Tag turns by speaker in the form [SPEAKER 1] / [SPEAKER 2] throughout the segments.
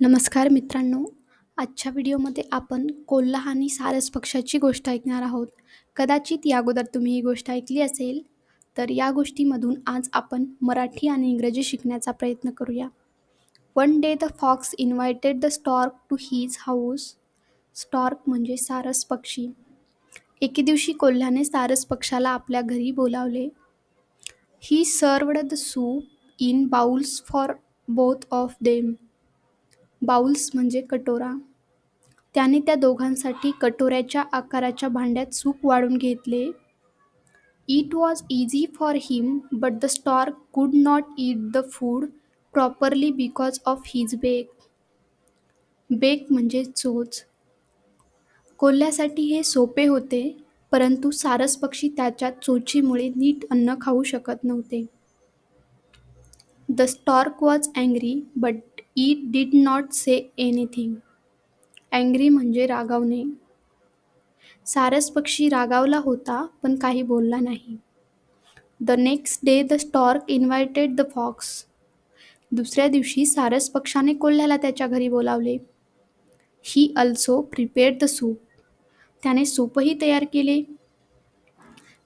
[SPEAKER 1] नमस्कार मित्रांनो. आजच्या व्हिडिओमध्ये आपण कोल्हा आणि सारस पक्षाची गोष्ट ऐकणार आहोत. कदाचित या अगोदर तुम्ही ही गोष्ट ऐकली असेल तर या गोष्टीमधून आज आपण मराठी आणि इंग्रजी शिकण्याचा प्रयत्न करूया. One day the fox invited the stork to his house stork म्हणजे सारस पक्षी. एके दिवशी कोल्ह्याने सारस पक्षाला आपल्या घरी बोलावले. He served the soup in bowls for both of them bowls म्हणजे कटोरा. त्याने त्या दोघांसाठी कटोऱ्याच्या आकाराच्या भांड्यात सूप वाढून घेतले. It was easy for him but the stork could not eat the food properly because of his beak beak म्हणजे चोच. कोल्ह्यासाठी हे सोपे होते परंतु सारस पक्षी त्याच्या चोचीमुळे नीट अन्न खाऊ शकत नव्हते. The stork was angry but he did not say anything angry म्हणजे रागावणे. सारस पक्षी रागावला होता पण काही बोलला नाही. The next day the stork invited the fox दुसऱ्या दिवशी सारस पक्षाने कोल्ह्याला त्याच्या घरी बोलावले. He also prepared the soup त्याने सूपही तयार केले.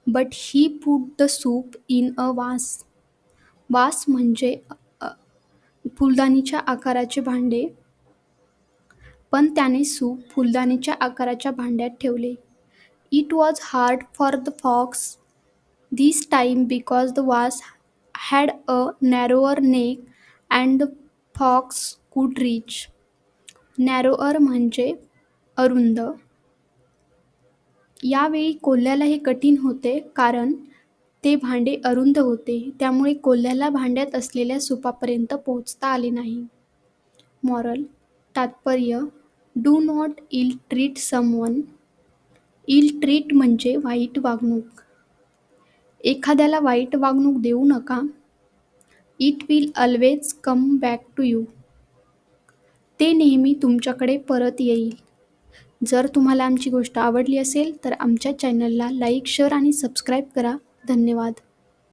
[SPEAKER 1] But he put the soup in a vase vase म्हणजे फुलदाणीच्या आकाराचे भांडे. पण त्याने सूप फुलदाणीच्या आकाराच्या भांड्यात ठेवले. It was hard for the fox this time because the vase had a narrower neck and the fox could reach narrower म्हणजे अरुंद. यावेळी कोल्ह्याला हे कठीण होते कारण ते भांडे अरुंद होते. त्यामुळे कोल्ह्याला भांड्यात असलेल्या सुपापर्यंत पोहोचता आले नाही. मॉरल तात्पर्य do not ill treat someone. Ill treat म्हणजे वाईट वागणूक. एखाद्याला वाईट वागणूक देऊ नका. It will always come back to you. ते नेहमी तुमच्याकडे परत येईल. जर तुम्हाला आमची गोष्ट आवडली असेल तर आमच्या चॅनलला लाईक शेअर आणि सबस्क्राईब करा. धन्यवाद.